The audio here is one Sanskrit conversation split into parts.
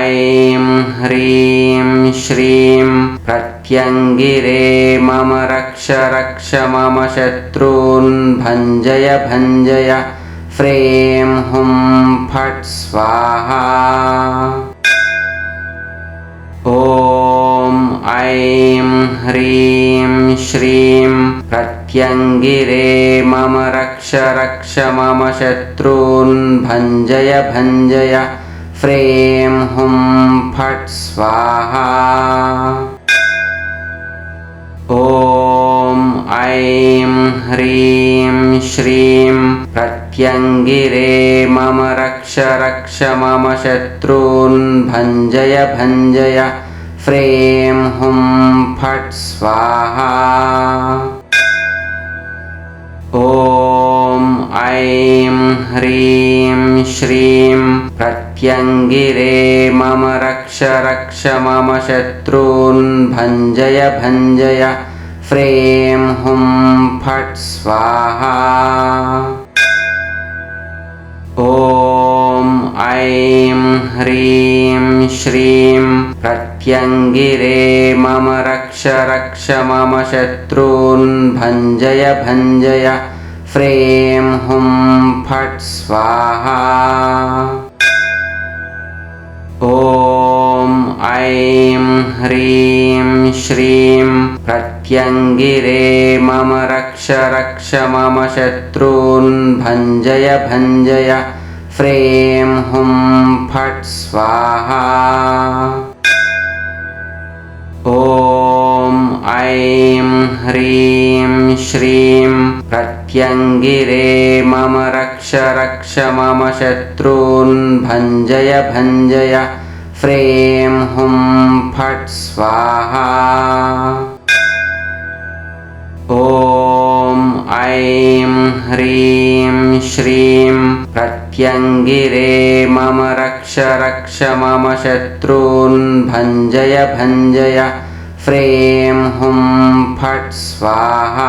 ऐं ह्रीं श्रीं प्रत्यङ्गिरे मम रक्ष रक्ष मम शत्रून् भञ्जय भञ्जय फ्रें हुं फट् स्वाहा। ॐ ऐं ह्रीं श्रीं प्रत्यङ्गिरे मम रक्ष रक्ष मम शत्रून् भञ्जय भञ्जय फट् स्वाहा। ॐ ऐं ह्रीं श्रीं प्रत्यङ्गिरे मम रक्ष रक्ष मम शत्रून् भञ्जय भञ्जय। फ्रें हुं फट् स्वाहा। ॐ ऐं ह्रीं श्रीं प्रत्यङ्गिरे मम रक्ष रक्ष मम शत्रून् भञ्जय भञ्जय फ्रें हुं फट् स्वाहा। ॐ ऐं ह्रीं श्रीं प्रत्यङ्गिरे मम रक्ष रक्ष मम शत्रून् भञ्जय भञ्जय हुं फट् स्वाहा ॐ ऐं ह्रीं श्रीं प्रत्यङ्गिरे मम रक्ष रक्ष मम शत्रून् भञ्जय भञ्जय फ्रें हुं फट् स्वाहा ॐ ऐं ह्रीं श्रीं प्रत्यङ्गिरे मम रक्ष रक्ष मम शत्रून् भञ्जय भञ्जय। फ्रें हुं फट् स्वाहा। ॐ ऐं ह्रीं श्रीं प्रत्यङ्गिरे मम रक्ष रक्ष मम शत्रून् भञ्जय भञ्जय। फ्रें हुं फट् स्वाहा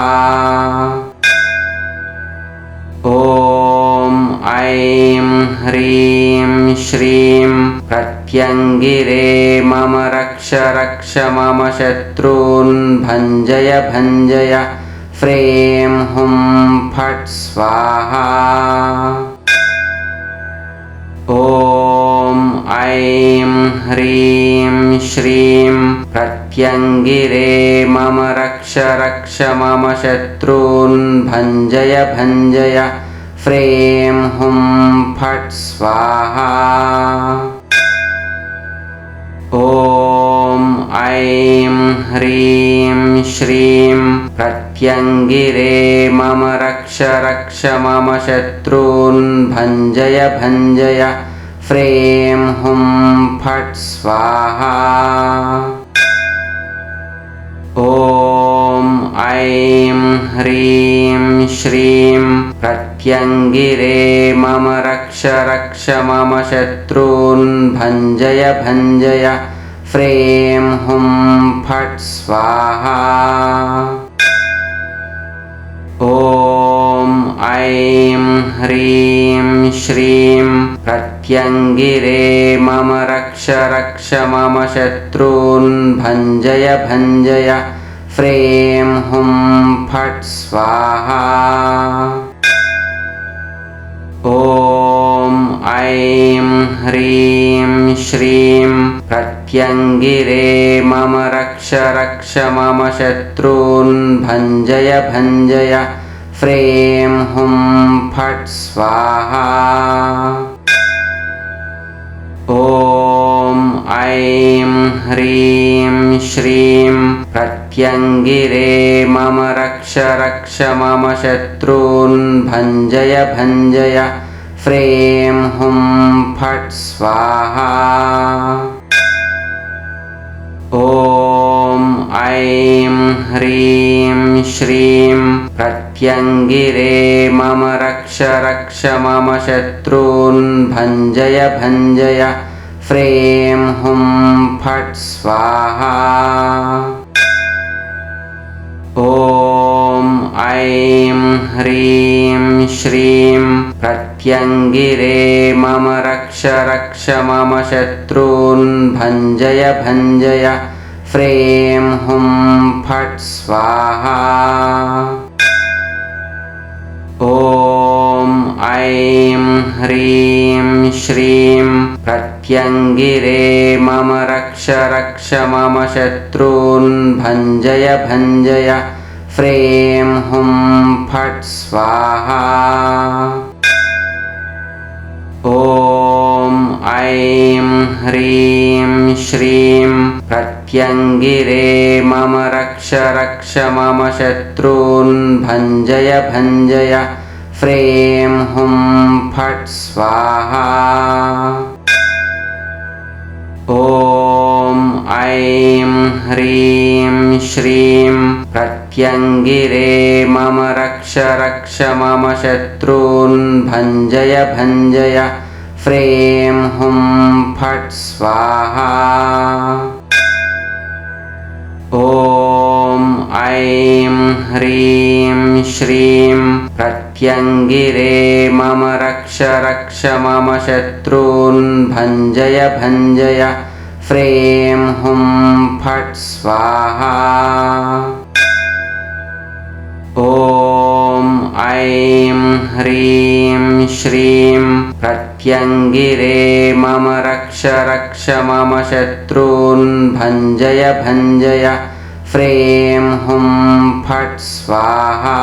ॐ ऐं ह्रीं श्रीं प्रत्यङ्गिरे मम रक्ष रक्ष मम शत्रून् भञ्जय भञ्जय फ्रें हुं फट् स्वाहा। ॐ ऐं ह्रीं श्रीं प्रत्यङ्गिरे मम रक्ष रक्ष मम शत्रून् भञ्जय भञ्जय। फ्रें हुं फट् स्वाहा। ॐ ऐं ह्रीं श्रीं प्रत्यङ्गिरे मम रक्ष रक्ष मम शत्रून् भञ्जय भञ्जय। फ्रें हुं फट् स्वाहा ॐ ऐं ह्रीं श्रीं प्रत्यङ्गिरे मम रक्ष रक्ष मम शत्रून् भञ्जय भञ्जय फ्रें हुं फट् स्वाहा। ॐ ऐं ह्रीं श्रीं प्रत्यङ्गिरे मम रक्ष रक्ष मम शत्रून् भञ्जय भञ्जय फ्रें हुं फट् स्वाहा। ॐ ऐं ह्रीं श्रीं प्रत्यङ्गिरे मम रक्ष रक्ष मम शत्रून् भञ्जय भञ्जय फ्रें हुं फट् स्वाहा ॐ ऐं ह्रीं श्रीं प्रत्यङ्गिरे मम रक्ष रक्ष मम शत्रून् भञ्जय भञ्जय फ्रें हुं फट् स्वाहा। ॐ ऐं ह्रीं श्रीं प्रत्यङ्गिरे मम रक्ष रक्ष मम शत्रून् भञ्जय भञ्जय। फ्रें हुं फट् स्वाहा। ॐ ऐं ह्रीं श्रीं प्रत्य प्रत्यङ्गिरे मम रक्ष रक्ष मम शत्रून् भञ्जय भञ्जय। फ्रें हुं फट् स्वाहा ॐ ऐं ह्रीं श्रीं प्रत्यङ्गिरे मम रक्ष रक्ष मम शत्रून् भञ्जय भञ्जय फ्रें हुं फट् स्वाहा। ॐ ऐं ह्रीं श्रीं प्रत्यङ्गिरे मम रक्ष रक्ष मम शत्रून् भञ्जय भञ्जय। फ्रें हुं फट् स्वाहा। ॐ ऐं ह्रीं श्रीं प्रत्यङ्गिरे मम रक्ष रक्ष मम शत्रून् भञ्जय भञ्जय। फ्रें हुं फट् स्वाहा ॐ ऐं ह्रीं श्रीं प्रत्यङ्गिरे मम रक्ष रक्ष मम शत्रून् भञ्जय भञ्जय फ्रें हुं फट् स्वाहा। ॐ ऐं ह्रीं श्रीं प्रत्यङ्गिरे मम रक्ष रक्ष मम शत्रून् भञ्जय भञ्जय। फ्रें हुं फट् स्वाहा।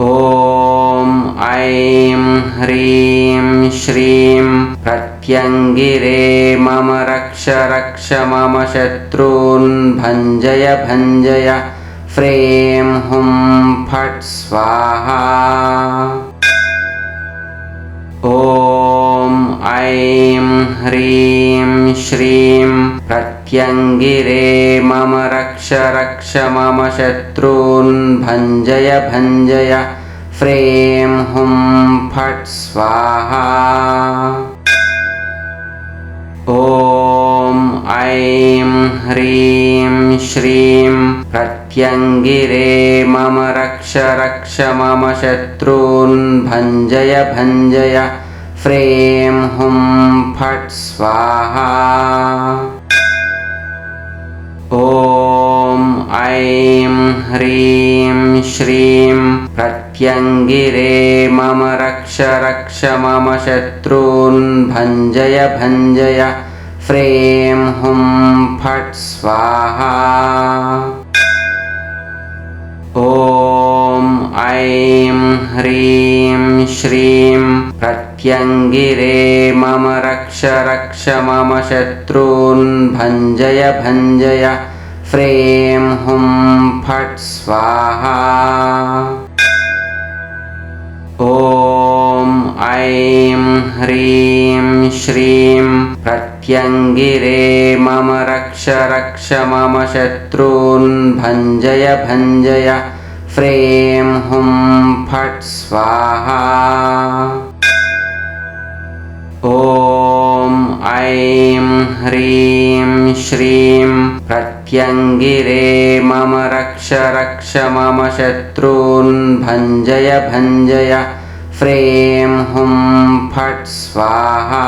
ॐ ऐं ह्रीं श्रीं प्रत्यङ्गिरे मम रक्ष रक्ष मम शत्रून् भञ्जय भञ्जय। फ्रें हुं फट् स्वाहा ॐ ऐं ह्रीं श्रीं प्रत्यङ्गिरे मम रक्ष रक्ष मम शत्रून् भञ्जय भञ्जय फ्रें हुं फट् स्वाहा। ॐ ऐं ह्रीं श्रीं प्रत्यङ्गिरे मम रक्ष रक्ष मम शत्रून् भञ्जय भञ्जय। फ्रें हुं फट् स्वाहा। ॐ ऐं ह्रीं श्रीं प्रत्यङ्गिरे मम रक्ष रक्ष मम शत्रून् भञ्जय भञ्जय। फ्रें हुं फट् स्वाहा ॐ ऐं ह्रीं श्रीं प्रत्यङ्गिरे मम रक्ष रक्ष मम शत्रून् भञ्जय भञ्जय फ्रें हुं फट् स्वाहा। ॐ ऐं ह्रीं श्रीं प्रत्यङ्गिरे मम रक्ष रक्ष मम शत्रून् भञ्जय भञ्जय फ्रें हुं फट् स्वाहा ॐ ऐं ह्रीं श्रीं प्रत्यङ्गिरे मम रक्ष रक्ष मम शत्रून् भञ्जय भञ्जय फ्रें हुं फट् स्वाहा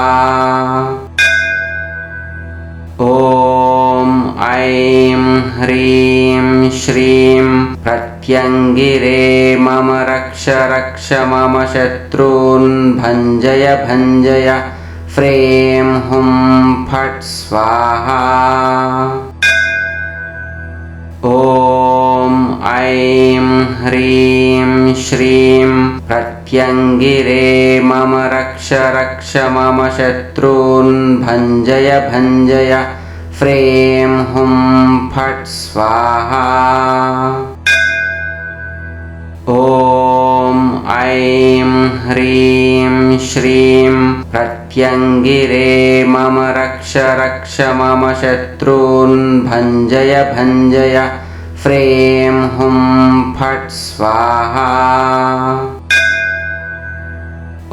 ॐ ऐं ह्रीं श्रीं प्रत्यङ्गिरे मम रक्ष रक्ष मम शत्रून् भञ्जय भञ्जय फ्रें हुं फट् स्वाहा। ॐ ऐं ह्रीं श्रीं प्रत्यङ्गिरे मम रक्ष रक्ष मम शत्रून् भञ्जय भञ्जय फ्रें हुं फट् स्वाहा ॐ ऐं ह्रीं श्रीं प्रत्यङ्गिरे मम रक्ष रक्ष मम शत्रून् भञ्जय भञ्जय फ्रें हुं फट् स्वाहा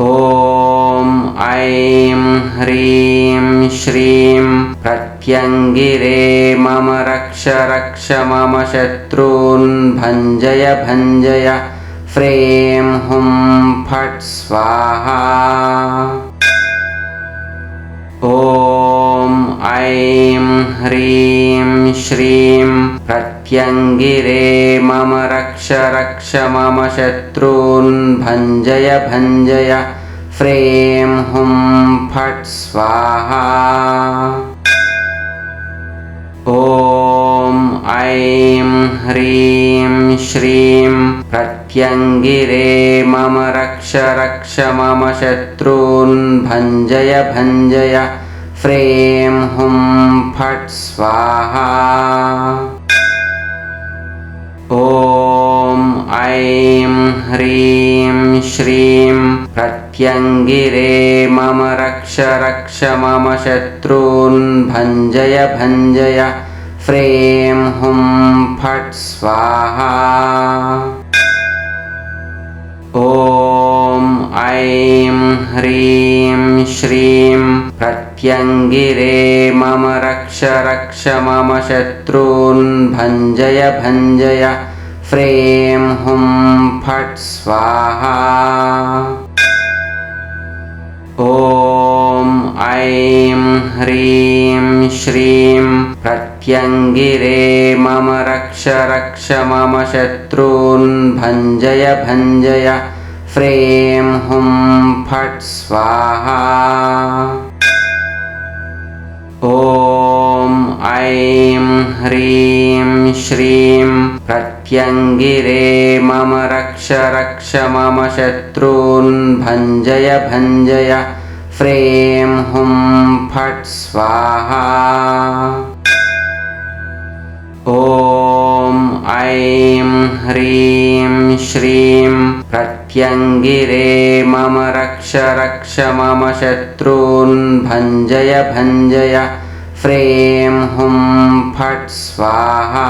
ॐ ऐं ह्रीं श्रीं प्रत्यङ्गिरे मम रक्ष रक्ष मम शत्रून् भञ्जय भञ्जय फ्रें हुं फट् स्वाहा। ॐ ऐं ह्रीं श्रीं प्रत्यङ्गिरे मम रक्ष रक्ष मम शत्रून् भञ्जय भञ्जय। फ्रें हुं फट् स्वाहा। ॐ ऐं ह्रीं श्रीं प्रत्यङ्गिरे मम रक्ष रक्ष मम शत्रून् भञ्जय भञ्जय। फ्रें हुं फट् स्वाहा ॐ ऐं ह्रीं श्रीं प्रत्यङ्गिरे मम रक्ष रक्ष मम शत्रून् भञ्जय भञ्जय फ्रें हुं फट् स्वाहा। ॐ ऐं ह्रीं श्रीं प्रत्यङ्गिरे मम रक्ष रक्ष मम शत्रून् भञ्जय भञ्जय। फ्रें हुं फट् स्वाहा। ॐ ऐं ह्रीं श्रीं प्रत्यङ्गिरे मम रक्ष रक्ष मम शत्रून् भञ्जय भञ्जय। फ्रें हुं फट् स्वाहा ॐ ऐं ह्रीं श्रीं प्रत्यङ्गिरे मम रक्ष रक्ष मम शत्रून् भञ्जय भञ्जय फ्रें हुं फट् स्वाहा। ॐ ऐं ह्रीं श्रीं प्रत्यङ्गिरे मम रक्ष रक्ष मम शत्रून् भञ्जय भञ्जय। फ्रें हुं फट् स्वाहा।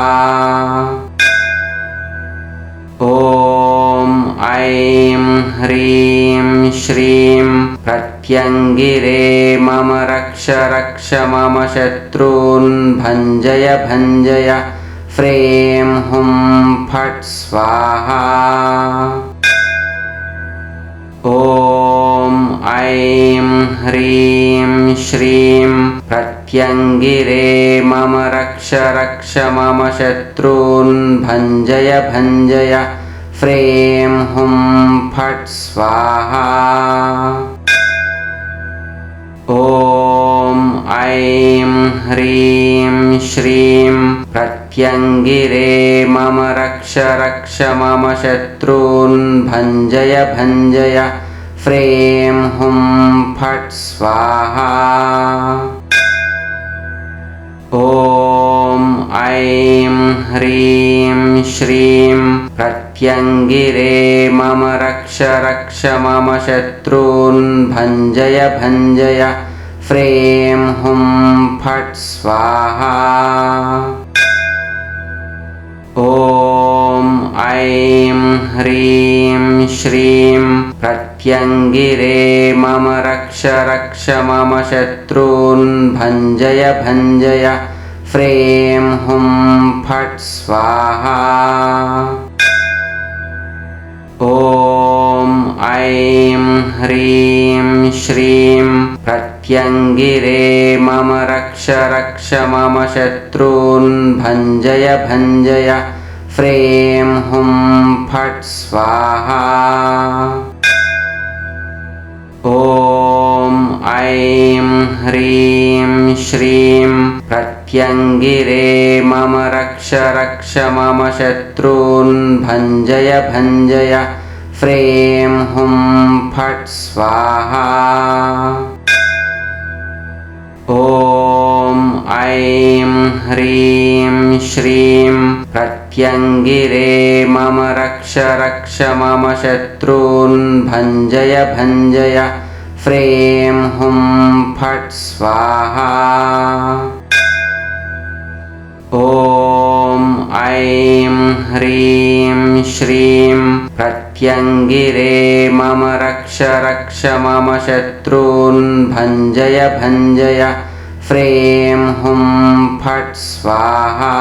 ॐ ऐं ह्रीं श्रीं प्रत्यङ्गिरे मम रक्ष रक्ष मम शत्रून् भञ्जय भञ्जय। फ्रें हुं फट् स्वाहा ॐ ऐं ह्रीं श्रीं प्रत्यङ्गिरे मम रक्ष रक्ष मम शत्रून् भञ्जय भञ्जय फ्रें हुं फट् स्वाहा। ॐ ऐं ह्रीं श्रीं प्रत्यङ्गिरे मम रक्ष रक्ष मम शत्रून् भञ्जय भञ्जय फ्रें हुं फट् स्वाहा। ॐ ऐं ह्रीं श्रीं प्रत्यङ्गिरे मम रक्ष रक्ष मम शत्रून् भञ्जय भञ्जय हुं फट् स्वाहा ॐ ऐं ह्रीं श्रीं प्रत्यङ्गिरे मम रक्ष रक्ष मम शत्रून् भञ्जय भञ्जय फ्रें हुं फट् स्वाहा ॐ ऐं ह्रीं श्रीं प्रत्यङ्गिरे मम रक्ष रक्ष मम शत्रून् भञ्जय भञ्जय। फ्रें हुं फट् स्वाहा। ॐ ऐं ह्रीं श्रीं प्रत्यङ्गिरे मम रक्ष रक्ष मम शत्रून् भञ्जय भञ्जय। फ्रें हुं फट् स्वाहा ॐ ऐं ह्रीं श्रीं प्रत्यङ्गिरे मम रक्ष रक्ष मम शत्रून् भञ्जय भञ्जय फ्रें हुं फट् स्वाहा। ॐ ऐं ह्रीं श्रीं प्रत्यङ्गिरे मम रक्ष रक्ष मम शत्रून् भञ्जय भञ्जय फ्रें हुं फट् स्वाहा।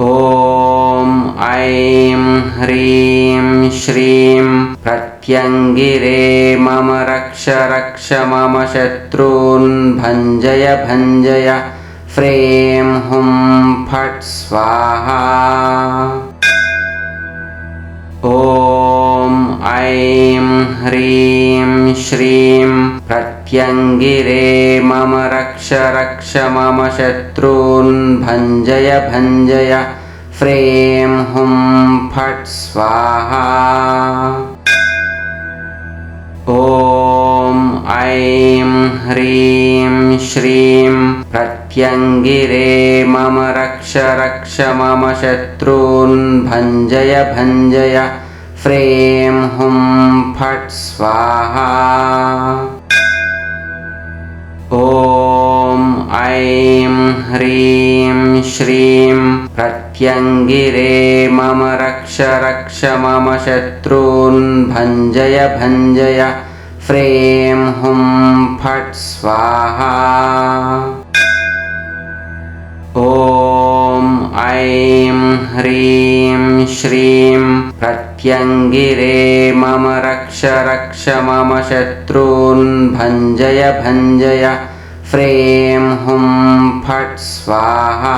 ॐ ऐं ह्रीं श्रीं प्रत्यङ्गिरे मम रक्ष रक्ष मम शत्रून् भञ्जय भञ्जय फ्रें हुं फट् स्वाहा ॐ ऐं ह्रीं श्रीं प्रत्यङ्गिरे मम रक्ष रक्ष मम शत्रून् भञ्जय भञ्जय फ्रें हुं फट् स्वाहा। ॐ ऐं ह्रीं श्रीं प्रत्यङ्गिरे मम रक्ष रक्ष मम शत्रून् भञ्जय भञ्जय। फ्रें हुं फट् स्वाहा। ॐ ऐं ह्रीं श्रीं प्रत्यङ्गिरे मम रक्ष रक्ष मम शत्रून् भञ्जय भञ्जय। फ्रें हुं फट् स्वाहा ॐ ऐं ह्रीं श्रीं प्रत्यङ्गिरे मम रक्ष रक्ष मम शत्रून् भञ्जय भञ्जय फ्रें हुं फट् स्वाहा